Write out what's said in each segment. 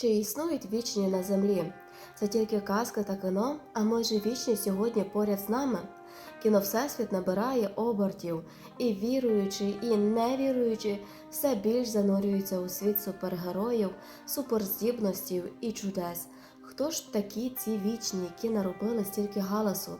Чи існують вічні на землі? Це тільки казка та кіно, а може вічні сьогодні поряд з нами? Кіно Всесвіт набирає обертів, і віруючи, і невіруючи, все більш занурюються у світ супергероїв, суперздібностей і чудес. Хто ж такі ці вічні, які наробили стільки галасу?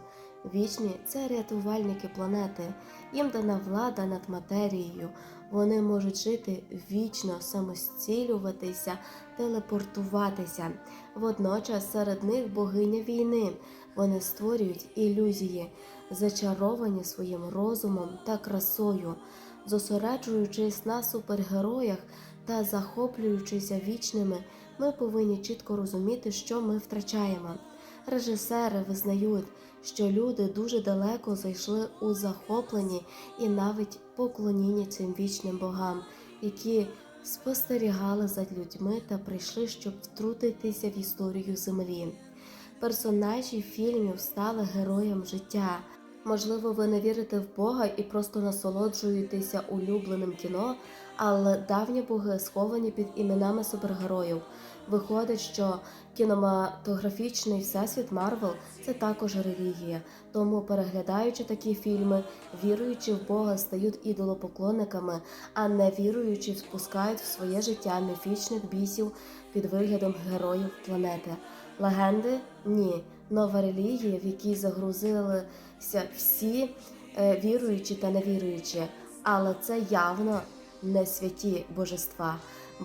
Вічні це рятувальники планети, їм дана влада над матерією. Вони можуть жити вічно, самостілюватися, телепортуватися. Водночас серед них богиня війни. Вони створюють ілюзії, зачаровані своїм розумом та красою, зосереджуючись на супергероях та захоплюючися вічними, ми повинні чітко розуміти, що ми втрачаємо. Режисери визнають, що люди дуже далеко зайшли у захопленні і навіть поклонінні цим вічним богам, які спостерігали за людьми та прийшли, щоб втрутитися в історію землі. Персонажі фільмів стали героєм життя. Можливо, ви не вірите в Бога і просто насолоджуєтеся улюбленим кіно, але давні боги сховані під іменами супергероїв. Виходить, що кінематографічний всесвіт Марвел це також релігія. Тому, переглядаючи такі фільми, віруючи в Бога стають ідолопоклонниками, а не віруючи спускають в своє життя міфічних бісів під виглядом героїв планети. Легенди ні. Нова релігія, в якій загрузилися всі е, віруючі та невіруючі, але це явно не святі божества.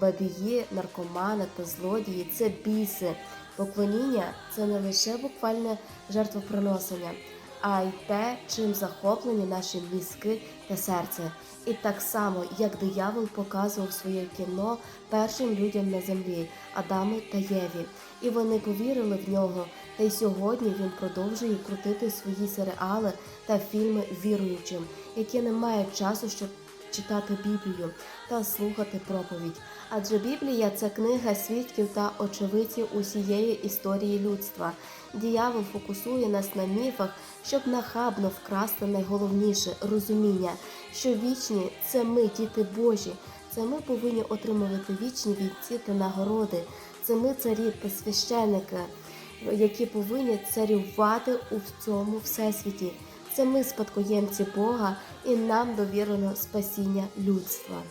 Бабії, наркомани та злодії це біси. Поклоніння це не лише буквальне жертвоприношення, а й те, чим захоплені наші мізки та серце. І так само, як диявол показував своє кіно першим людям на землі Адаму та Єві, і вони повірили в нього. Та й сьогодні він продовжує крутити свої серіали та фільми віруючим, які не мають часу, щоб читати Біблію та слухати проповідь. Адже Біблія це книга свідків та очевидців усієї історії людства. Діявол фокусує нас на міфах, щоб нахабно вкрасти найголовніше розуміння, що вічні це ми, діти Божі. Це ми повинні отримувати вічні вінці та нагороди. Це ми царі та священики, які повинні царювати у цьому всесвіті. Це ми спадкоємці Бога, і нам довірено спасіння людства.